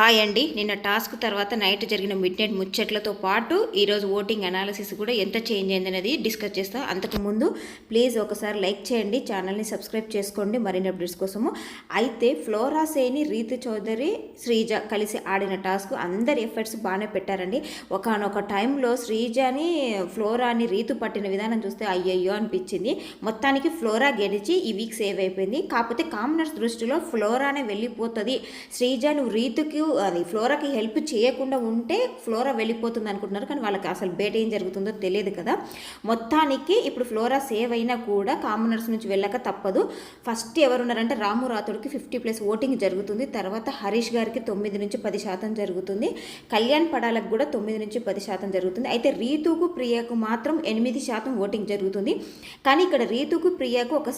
Hi అండి. నిన్న task తర్వాత నైట్ జరిగిన మిడ్ నైట్ ముచ్చట్లతో పాటు ఈరోజు ఓటింగ్ అనాలిసిస్ కూడా ఎంత చేంజ్ అయింది అనేది డిస్కస్ చేస్తాం. అంతకు ముందు ప్లీజ్ ఒకసారి లైక్ చేయండి ఛానల్ని సబ్స్క్రైబ్ చేసుకోండి. మరిన్ని అప్డేట్స్ కోసము అయితే ఫ్లోరా సేని రీతు చౌదరి శ్రీజ కలిసి ఆడిన టాస్క్ అందరి ఎఫర్ట్స్ బాగానే పెట్టారండి. ఒకనొక టైంలో శ్రీజని ఫ్లోరాని రీతు పట్టిన విధానం చూస్తే అయ్యయ్యో అనిపించింది. మొత్తానికి ఫ్లోరా గెలిచి ఈ వీక్ సేవ్ అయిపోయింది. కాకపోతే కామనర్స్ దృష్టిలో ఫ్లోరానే వెళ్ళిపోతుంది. శ్రీజ నువ్వు అది ఫ్లోరాకి హెల్ప్ చేయకుండా ఉంటే ఫ్లోరా వెళ్ళిపోతుంది అనుకుంటున్నారు కానీ వాళ్ళకి అసలు బయట ఏం జరుగుతుందో తెలియదు కదా. మొత్తానికి ఇప్పుడు ఫ్లోరా సేవ్ అయినా కూడా కామనర్స్ నుంచి వెళ్ళక తప్పదు. ఫస్ట్ ఎవరున్నారంటే రాము రాథోడ్కి ఫిఫ్టీ ప్లస్ ఓటింగ్ జరుగుతుంది తర్వాత హరీష్ గారికి తొమ్మిది నుంచి పది శాతం జరుగుతుంది కళ్యాణ్ పడాలకు కూడా తొమ్మిది నుంచి పది శాతం జరుగుతుంది. అయితే రీతుకు ప్రియకు మాత్రం ఎనిమిది శాతం ఓటింగ్ జరుగుతుంది. కానీ ఇక్కడ రీతుకు ప్రియకు ఒక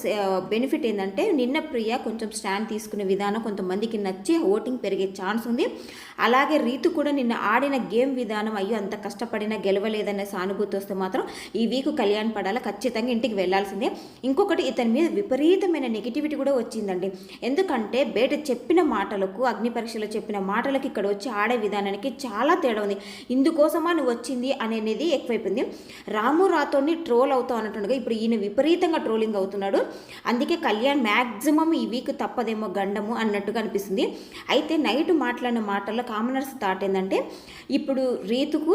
బెనిఫిట్ ఏంటంటే నిన్న ప్రియ కొంచెం స్టాండ్ తీసుకునే విధానం కొంతమందికి నచ్చి ఓటింగ్ పెరిగే ఛాన్స్ వస్తుంది. అలాగే రీతు కూడా నిన్న ఆడిన గేమ్ విధానం అయ్యో అంత కష్టపడినా గెలవలేదనే సానుభూతి వస్తే మాత్రం ఈ వీక్ కళ్యాణ్ పడాల ఖచ్చితంగా ఇంటికి వెళ్ళాల్సిందే ఇంకొకటి ఇతని మీద విపరీతమైన నెగిటివిటీ కూడా వచ్చిందండి. ఎందుకంటే బయట చెప్పిన మాటలకు అగ్ని పరీక్షలో చెప్పిన మాటలకు ఇక్కడ వచ్చి ఆడే విధానానికి చాలా తేడా ఉంది. ఇందుకోసమా నువ్వు వచ్చింది అనేది ఎక్కువైపోయింది. రాము రాతోని ట్రోల్ అవుతావు అన్నట్టుగా ఇప్పుడు ఈయన విపరీతంగా ట్రోలింగ్ అవుతున్నాడు. అందుకే కళ్యాణ్ మ్యాక్సిమం ఈ వీక్ తప్పదేమో గండము అన్నట్టుగా అనిపిస్తుంది. అయితే నైట్ మాట్లాడిన మాటల్లో కామనర్స్ థాట్ ఏంటంటే ఇప్పుడు రీతుకు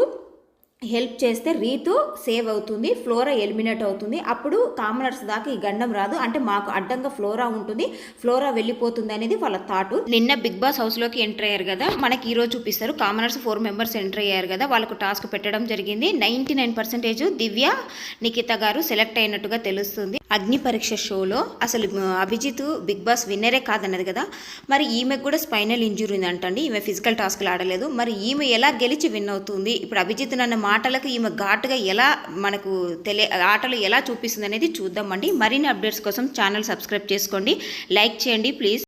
హెల్ప్ చేస్తే రీతు సేవ్ అవుతుంది ఫ్లోరా ఎలిమినేట్ అవుతుంది అప్పుడు కామనర్స్ దాకా ఈ గండం రాదు. అంటే మాకు అడ్డంగా ఫ్లోరా ఉంటుంది ఫ్లోరా వెళ్ళిపోతుంది అనేది వాళ్ళ థాట్. నిన్న బిగ్ బాస్ హౌస్లోకి ఎంటర్ అయ్యారు కదా మనకి ఈరోజు చూపిస్తారు. కామనర్స్ ఫోర్ మెంబర్స్ ఎంటర్ అయ్యారు కదా వాళ్ళకు టాస్క్ పెట్టడం జరిగింది. Ninety nine percentage Divya Nikhita గారు సెలెక్ట్ అయినట్టుగా తెలుస్తుంది. అగ్ని పరీక్ష షోలో అసలు అభిజిత్ బిగ్ బాస్ విన్నరే కాదన్నది కదా. మరి ఈమెకు కూడా స్పైనల్ ఇంజురీ ఉంది అంటండి ఈమె ఫిజికల్ టాస్క్లు ఆడలేదు. మరి ఈమె ఎలా గెలిచి విన్ అవుతుంది? ఇప్పుడు అభిజిత్ నన్న మాటలకు ఈమె ఘాటుగా ఎలా మనకు తెలియ ఆటలు ఎలా చూపిస్తుంది అనేది చూద్దామండి. మరిన్ని అప్డేట్స్ కోసం ఛానల్ సబ్స్క్రైబ్ చేసుకోండి. లైక్ చేయండి ప్లీజ్.